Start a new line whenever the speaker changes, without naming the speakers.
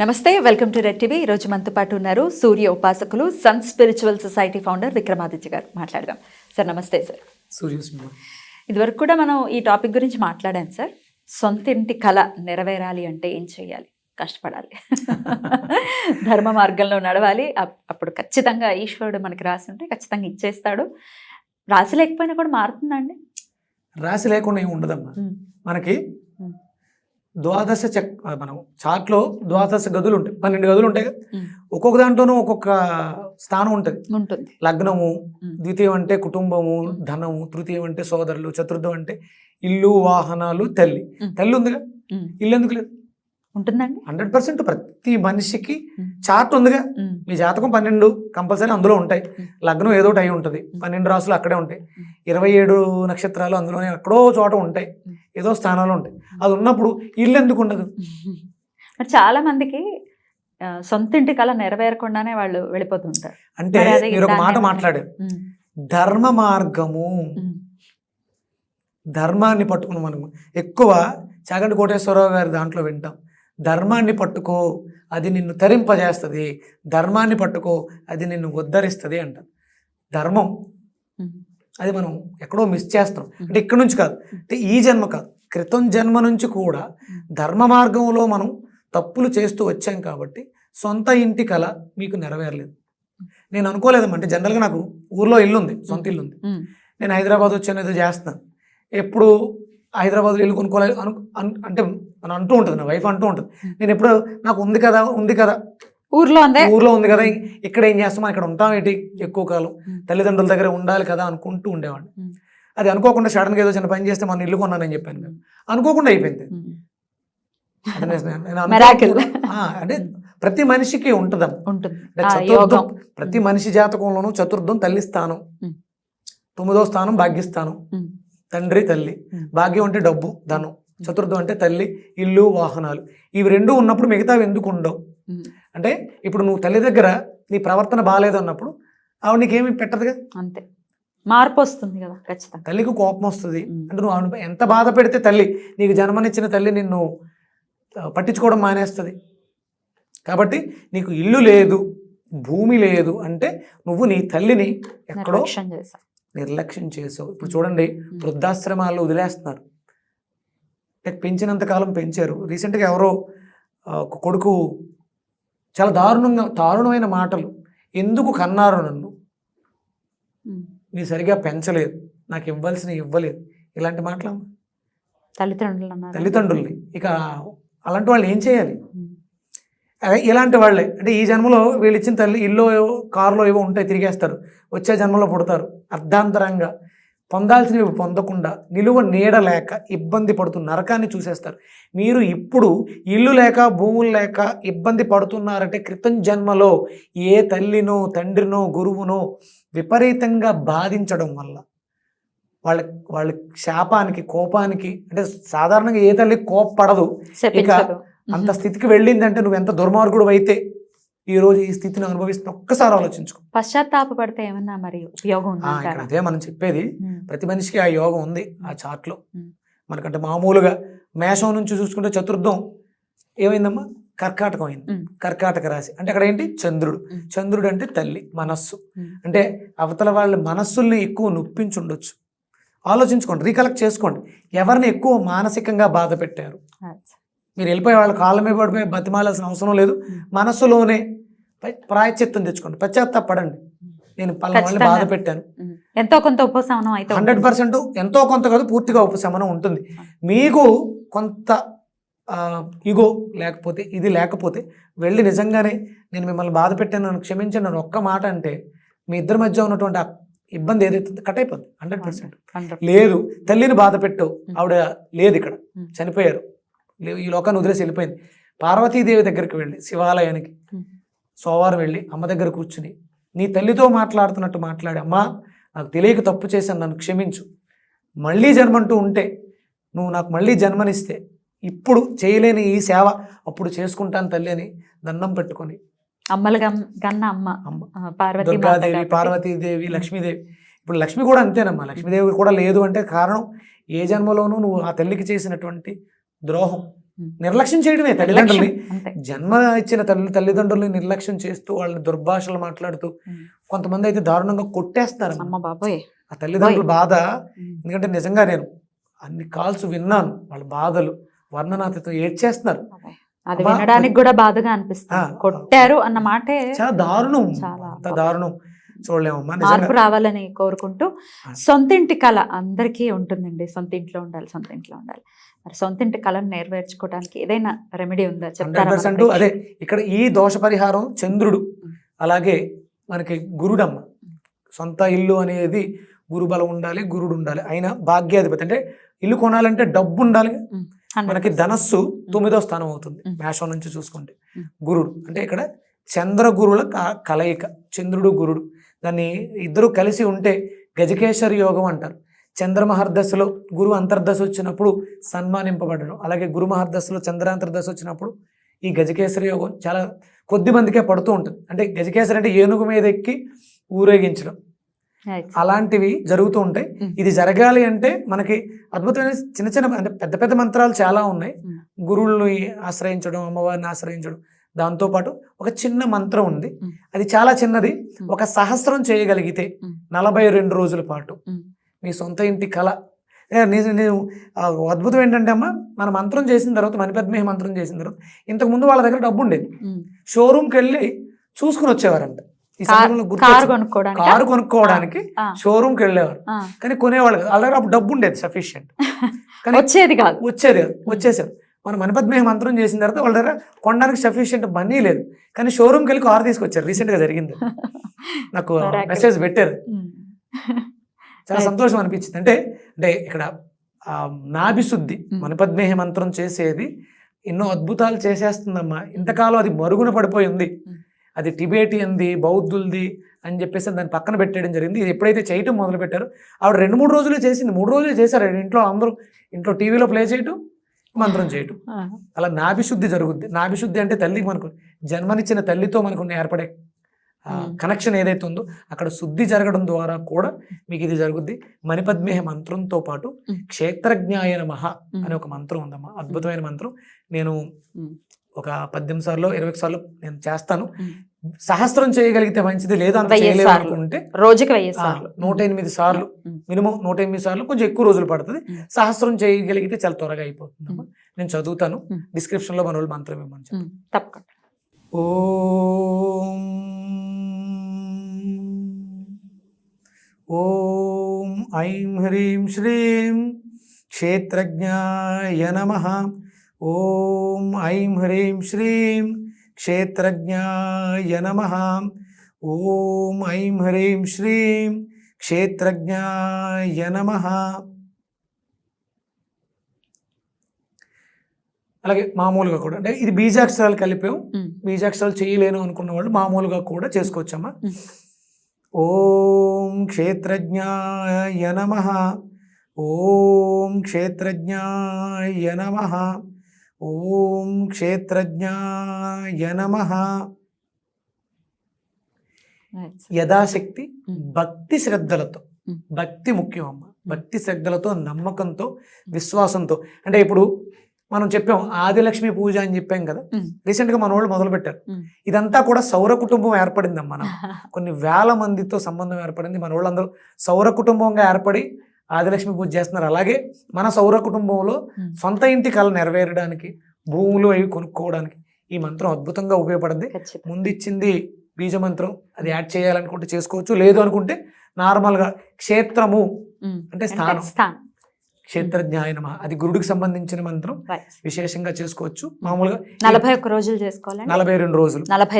నమస్తే welcome to red TV. ఈరోజు మనతో పాటు ఉన్నారు సూర్య ఉపాసకులు sun spiritual society founder Vikramaditya garu. మాట్లాడదాం. సార్ నమస్తే సార్.
సూర్యసింహ
ఇదివరకు కూడా మనం ఈ టాపిక్ గురించి మాట్లాడాం సార్. సొంత ఇంటి కళ నెరవేరాలి అంటే ఏం చేయాలి? కష్టపడాలి. ధర్మ మార్గంలో నడవాలి. అప్- అప్పుడు ఖచ్చితంగా ఈశ్వరుడు మనకి రాసి ఉంటే ఖచ్చితంగా ఇచ్చేస్తాడు. రాసి లేకపోయినా కూడా మారుతుందండి
రాశి లేకుండా ఏమి ఉండదమ్మా. మనకి ద్వాదశ చక్ మనం చాట్లో ద్వాదశ గదులు ఉంటాయి. పన్నెండు గదులు ఉంటాయి ఒక్కొక్క దాంట్లోనూ ఒక్కొక్క స్థానం ఉంటుంది.
ఉంటుంది.
లగ్నము ద్వితీయం అంటే కుటుంబము ధనము తృతీయం అంటే సోదరులు చతుర్థం అంటే ఇల్లు వాహనాలు తల్లి. తల్లి ఉందిగా? ఇల్లు ఎందుకు లేదు?
ఉంటుందండి?
హండ్రెడ్ పర్సెంట్ ప్రతి మనిషికి చార్ట్ ఉందిగా. మీ జాతకం పన్నెండు కంపల్సరీ అందులో ఉంటాయి. లగ్నం ఏదో ఒకటి అయి ఉంటుంది. పన్నెండు రాసులు అక్కడే ఉంటాయి. ఇరవై ఏడు నక్షత్రాలు అందులోనే ఎక్కడో చోట ఉంటాయి. ఏదో స్థానాలు ఉంటాయి. అది ఉన్నప్పుడు ఇల్లు ఎందుకు ఉండదు?
చాలా మందికి సొంత ఇంటి కళ నెరవేరకుండానే వాళ్ళు వెళ్ళిపోతుంటారు
అంటే
మరి
ఒక మాట మాట్లాడారు. ధర్మ మార్గము ధర్మాన్ని పట్టుకుని మనము ఎక్కువ చాగంటి కోటేశ్వరరావు గారి దాంట్లో వింటాం. ధర్మాన్ని పట్టుకో అది నిన్ను తరింపజేస్తుంది. ధర్మాన్ని పట్టుకో అది నిన్ను ఉద్ధరిస్తుంది అంటారు. ధర్మం అది మనం ఎక్కడో మిస్ చేస్తాం అంటే ఇక్కడ నుంచి కాదు అంటే ఈ జన్మ కాదు. క్రితం జన్మ నుంచి కూడా ధర్మ మార్గంలో మనం తప్పులు చేస్తూ వచ్చాం కాబట్టి సొంత ఇంటి కళ మీకు నెరవేరలేదు. నేను అనుకోలేదమ్మా. అంటే జనరల్గా నాకు ఊర్లో ఇల్లు ఉంది సొంత ఇల్లు ఉంది నేను హైదరాబాద్ వచ్చాను ఏదో చేస్తున్నాను. ఎప్పుడు హైదరాబాద్లో ఇల్లు కొనుక్కోలేదు అను అన్- అంటే మనం అంటూ ఉంటుంది నా వైఫ్ అంటూ ఉంటుంది. నేను ఎప్పుడు నాకు ఉంది కదా ఉంది కదా.
ఊర్లో ఉందే?
ఊర్లో ఉంది కదా ఇక్కడ ఏం చేస్తాం ఇక్కడ ఉంటాం ఏంటి ఎక్కువ కాలం. తల్లిదండ్రుల దగ్గర ఉండాలి కదా అనుకుంటూ ఉండేవాడిని. అది అనుకోకుండా సడన్గా ఏదో చిన్న పని చేస్తే మన ఇల్లు కొన్నానని చెప్పాను కదా. అనుకోకుండా అయిపోయింది. అంటే నేను- నేను ప్రతి మనిషికి
ఉంటుంది.
చతుర్థం ప్రతి మనిషి జాతకంలోనూ చతుర్థం తల్లి స్థానం. తొమ్మిదో స్థానం భాగ్యస్థానం. తండ్రి తల్లి. భాగ్యం అంటే డబ్బు ధనం. చతుర్థం అంటే తల్లి ఇల్లు వాహనాలు. ఇవి రెండు ఉన్నప్పుడు మిగతావి ఎందుకు ఉండవు? అంటే ఇప్పుడు నువ్వు తల్లి దగ్గర నీ ప్రవర్తన బాగాలేదు అన్నప్పుడు ఆవిడ నీకేమి పెట్టదుగా?
అంతే. మార్పు వస్తుంది కదా ఖచ్చితంగా.
తల్లికి కోపం వస్తుంది. అంటే నువ్వు ఆవిడ ఎంత బాధ పెడితే తల్లి నీకు జన్మనిచ్చిన తల్లి నిన్ను పట్టించుకోవడం మానేస్తుంది. కాబట్టి నీకు ఇల్లు లేదు భూమి లేదు అంటే నువ్వు నీ తల్లిని ఎక్కడో
నిర్లక్ష్యం
చేసావు. ఇప్పుడు చూడండి వృద్ధాశ్రమాల్లో వదిలేస్తున్నారు. పెంచినంత కాలం పెంచారు. రీసెంట్గా ఎవరో ఒక కొడుకు చాలా దారుణంగా దారుణమైన మాటలు. ఎందుకు కన్నారు నన్ను. నీ సరిగా పెంచలేదు. నాకు ఇవ్వాల్సిన ఇవ్వలేదు. ఇలాంటి మాటలు
తల్లిదండ్రులు
తల్లిదండ్రుల్ని. ఇక అలాంటి వాళ్ళు ఏం చేయాలి? అదే ఇలాంటి వాళ్ళే. అంటే ఈ జన్మలో వీళ్ళు ఇచ్చిన తల్లి ఇల్లు ఏవో కారులో ఏవో ఉంటాయి తిరిగేస్తారు. వచ్చే జన్మలో పుడతారు. అర్ధాంతరంగా పొందాల్సినవి పొందకుండా నిలువ నీడ లేక ఇబ్బంది పడుతూ నరకాన్ని చూసేస్తారు. మీరు ఇప్పుడు ఇల్లు లేక భూములు లేక ఇబ్బంది పడుతున్నారంటే క్రితం జన్మలో ఏ తల్లినో తండ్రినో గురువునో విపరీతంగా బాధించడం వల్ల వాళ్ళ వాళ్ళ శాపానికి కోపానికి అంటే సాధారణంగా ఏ తల్లి కోప్పడదు.
శపించదు.
అంత స్థితికి వెళ్ళిందంటే నువ్వు ఎంత దుర్మార్గుడు అయితే ఈ రోజు ఈ స్థితిని అనుభవిస్తున్న ఒక్కసారి ఆలోచించుకో.
పశ్చాత్తాప పడితే ఏమన్నా మరి ఉపయోగం
అదే మనం చెప్పేది ప్రతి మనిషికి ఆ యోగం ఉంది ఆ చార్ట్లో.
ఉమ్.
మనకంటే మామూలుగా మేషం నుంచి చూసుకుంటే చతుర్థం ఏమైందమ్మా? కర్కాటకం అయింది. కర్కాటక రాశి. అంటే అక్కడ ఏంటి? చంద్రుడు. చంద్రుడు అంటే తల్లి మనస్సు. అంటే అవతల వాళ్ళ మనస్సుల్ని ఎక్కువ నొప్పించుండొచ్చు. ఆలోచించుకోండి రీకలెక్ట్ చేసుకోండి. ఎవరిని ఎక్కువ మానసికంగా బాధ పెట్టారు. మీరు వెళ్ళిపోయి వాళ్ళ కాళ్ళ మీద పడిపోయి బతిమాలాల్సిన అవసరం లేదు. మనస్సులోనే ప- ప్రాయశ్చిత్తం తెచ్చుకోండి. పశ్చాత్తాపడండి నేను పలానా. బాధ పెట్టాను.
ఎంతో కొంత ఉపశమనం అయితే
హండ్రెడ్. పర్సెంట్ ఎంతో కొంత కాదు పూర్తిగా ఉపశమనం ఉంటుంది. మీకు కొంత ఇగో లేకపోతే ఇది లేకపోతే వెళ్ళి నిజంగానే నేను మిమ్మల్ని బాధ పెట్టాను నన్ను క్షమించండి నన్ను ఒక్క మాట అంటే మీ ఇద్దరి మధ్య ఉన్నటువంటి ఇబ్బంది ఏదైతే కట్ అయిపోద్ది. Hundred percent. లేదు తల్లిని బాధ పెట్టు ఆవిడ లేదు ఇక్కడ. చనిపోయారు. ఈ లోకాన్ని వదిలేసి వెళ్ళిపోయింది. పార్వతీదేవి దగ్గరికి వెళ్ళి శివాలయానికి. సోమవారం వెళ్ళి అమ్మ దగ్గర కూర్చుని నీ తల్లితో మాట్లాడుతున్నట్టు మాట్లాడి అమ్మా నాకు తెలియక తప్పు చేశాను నన్ను క్షమించు. మళ్ళీ జన్మంటూ ఉంటే నువ్వు నాకు మళ్ళీ జన్మనిస్తే ఇప్పుడు చేయలేని ఈ సేవ అప్పుడు చేసుకుంటాను తల్లి అని దండం పెట్టుకొని.
అమ్మలు కన్నా అమ్మ
దుర్గాదేవి. పార్వతీదేవి లక్ష్మీదేవి. ఇప్పుడు లక్ష్మి కూడా అంతేనమ్మా. లక్ష్మీదేవి కూడా లేదు అంటే కారణం ఏ జన్మలోనూ నువ్వు ఆ తల్లికి చేసినటువంటి ద్రోహం. నిర్లక్ష్యం చేయడమే తల్లిదండ్రుల్ని. జన్మ ఇచ్చిన తల్లి తల్లిదండ్రుల్ని నిర్లక్ష్యం చేస్తూ వాళ్ళని దుర్భాషలు మాట్లాడుతూ. కొంతమంది అయితే దారుణంగా కొట్టేస్తారు
అమ్మ బాబోయ్.
ఆ తల్లిదండ్రుల బాధ. ఎందుకంటే నిజంగా నేను అన్ని కాల్స్ విన్నాను వాళ్ళ బాధలు. వర్ణనాతతో ఏడ్చేస్తున్నారు.
అది వినడానికి కూడా బాధగా అనిపిస్తుంది. కొట్టారు అన్న మాటే
చాలా దారుణం.
చాలా
అంత దారుణం. చూడలేమమ్మా.
మార్పు రావాలని కోరుకుంటూ
ఆ.
సొంతింటి కళ అందరికీ ఉంటుందండి. సొంత ఇంట్లో ఉండాలి సొంత ఇంట్లో ఉండాలి. మరి సొంత ఇంటి కళను నెరవేర్చుకోవడానికి ఏదైనా రెమెడీ ఉందా? చెప్తారా
అదే ఇక్కడ ఈ దోష పరిహారం చంద్రుడు అలాగే మనకి గురుడమ్మ. సొంత ఇల్లు అనేది గురు బలం ఉండాలి గురుడు ఉండాలి. అయినా భాగ్యాధిపతి అంటే ఇల్లు కొనాలంటే డబ్బు ఉండాలి. మనకి
100%.
ధనస్సు తొమ్మిదో స్థానం అవుతుంది. మేషం నుంచి చూసుకుంటే. గురుడు అంటే ఇక్కడ చంద్ర గురుల కలయిక. చంద్రుడు గురుడు. దాన్ని ఇద్దరు కలిసి ఉంటే గజకేశ్వరి యోగం అంటారు చంద్ర మహర్దశలో గురు అంతర్దశ వచ్చినప్పుడు సన్మానింపబడడం అలాగే గురు మహర్దశలో చంద్రాంతర్దశ వచ్చినప్పుడు ఈ గజకేశ్వరి యోగం చాలా కొద్ది మందికే పడుతూ ఉంటుంది అంటే గజకేశ్వరి అంటే ఏనుగు మీద ఎక్కి ఊరేగించడం. అలాంటివి జరుగుతూ ఉంటాయి
మ్.
ఇది జరగాలి అంటే మనకి అద్భుతమైన చిన్న చిన్న అంటే పెద్ద పెద్ద మంత్రాలు చాలా ఉన్నాయి
మ్.
గురువుల్ని ఆశ్రయించడం అమ్మవారిని ఆశ్రయించడం దాంతోపాటు ఒక చిన్న మంత్రం ఉంది. అది చాలా చిన్నది. ఒక సహస్రం చేయగలిగితే. నలభై రెండు రోజుల పాటు
మ్.
సొంత ఇంటి కళ నేను నేను అద్భుతం ఏంటంటే అమ్మ మన మంత్రం చేసిన తర్వాత మణిపద్మేహ మంత్రం చేసిన తర్వాత ఇంతకు ముందు వాళ్ళ దగ్గర డబ్బు ఉండేది. షోరూమ్కి వెళ్ళి చూసుకుని వచ్చేవారంట ఈ
కార్
సమయంలో
కారు. కొనుక్కోవడానికి
షోరూమ్కి వెళ్ళేవారు. కానీ కొనేవాళ్ళు. వాళ్ళ దగ్గర అప్పుడు డబ్బు ఉండేది సఫిషియంట్ కానీ
వచ్చేది కాదు
వచ్చేది కాదు. వచ్చేసారు మన మణిపద్మేహ మంత్రం చేసిన తర్వాత వాళ్ళ దగ్గర కొనడానికి సఫిషియంట్ మనీ లేదు కానీ షోరూమ్కి వెళ్ళి కారు తీసుకొచ్చారు రీసెంట్గా జరిగింది నాకు. మెసేజ్ పెట్టారు. చాలా. సంతోషం అనిపించింది అంటే అంటే ఇక్కడ నాభిశుద్ధి. మణిపద్మేహ మంత్రం చేసేది ఎన్నో అద్భుతాలు చేసేస్తుందమ్మా ఇంతకాలం అది మరుగున పడిపోయి ఉంది. అది టిబేటియన్ది బౌద్ధులది అని చెప్పేసి దాన్ని పక్కన పెట్టేయడం జరిగింది ఇది ఎప్పుడైతే చేయటం మొదలు పెట్టారో ఆవిడ రెండు మూడు రోజులే చేసింది మూడు రోజులే చేశారు ఇంట్లో అందరూ ఇంట్లో టీవీలో ప్లే చేయటం మంత్రం చేయటం. అలా నాభిశుద్ధి జరుగుద్ది నాభిశుద్ధి అంటే తల్లికి మనకు జన్మనిచ్చిన తల్లితో మనకు ఏర్పడే. కనెక్షన్ ఏదైతే ఉందో అక్కడ శుద్ధి జరగడం ద్వారా కూడా మీకు ఇది జరుగుద్ది మణిపద్మేహ మంత్రంతో పాటు. క్షేత్రజ్ఞాయ
ఉమ్.
అనే ఒక మంత్రం ఉందమ్మా అద్భుతమైన మంత్రం నేను. ఒక పద్దెనిమిది సార్లు ఇరవై సార్లు నేను చేస్తాను. సహస్రం చేయగలిగితే మంచిది లేదా అంత. అనుకుంటే
రోజుకి వెయ్యి సార్లు
నూట ఎనిమిది సార్లు. మినిమం నూట ఎనిమిది సార్లు కొంచెం ఎక్కువ రోజులు పడుతుంది. సహస్రం చేయగలిగితే చాలా త్వరగా అయిపోతుందమ్మా
ఉమ్.
నేను చదువుతాను. డిస్క్రిప్షన్లో మన వాళ్ళు మంత్రం ఇవ్వమని.
తప్పకుండా
ఓం ఓం ఐం హ్రీం శ్రీం క్షేత్రజ్ఞాయ నమ ఓం ఐం హ్రీం శ్రీం క్షేత్రజ్ఞాయ నమ. ఓం ఐం హ్రీం శ్రీం క్షేత్రజ్ఞాయ నమ. అలాగే మామూలుగా కూడా అంటే ఇది బీజాక్షరాలు కలిపాం. బీజాక్షరాలు చేయలేను అనుకున్న వాళ్ళు మామూలుగా కూడా చేసుకోవచ్చమ్మా. ఓం క్షేత్రజ్ఞాయ నమ. ఓం క్షేత్రజ్ఞాయ నమ. ఓం క్షేత్రజ్ఞాయ నమ. యథాశక్తి
ఉమ్.
భక్తి శ్రద్ధలతో
ఉమ్.
భక్తి ముఖ్యం అమ్మ భక్తి శ్రద్ధలతో నమ్మకంతో విశ్వాసంతో అంటే ఇప్పుడు మనం చెప్పాం ఆదిలక్ష్మి పూజ అని చెప్పాం కదా. రీసెంట్గా మన వాళ్ళు మొదలు పెట్టారు. ఇదంతా కూడా సౌర కుటుంబం ఏర్పడిందమ్మా నాకు కొన్ని వేల మందితో సంబంధం ఏర్పడింది మన వాళ్ళందరూ సౌర కుటుంబంగా ఏర్పడి ఆదిలక్ష్మి పూజ చేస్తున్నారు. అలాగే మన సౌర కుటుంబంలో. సొంత ఇంటి కళ నెరవేరడానికి భూములు అవి కొనుక్కోవడానికి ఈ మంత్రం అద్భుతంగా ఉపయోగపడింది.
ఖచ్చితంగా.
ముందు ఇచ్చింది బీజ మంత్రం. అది యాడ్ చేయాలనుకుంటే చేసుకోవచ్చు. లేదు అనుకుంటే నార్మల్గా క్షేత్రము. అంటే స్థానం. క్షేత్రజ్ఞాయ నమ అది గురుడికి సంబంధించిన మంత్రం. విశేషంగా చేసుకోవచ్చు. మామూలుగా
నలభై ఒక్క రోజులు చేసుకోవాలండి.
నలభై రెండు రోజులు.
నలభై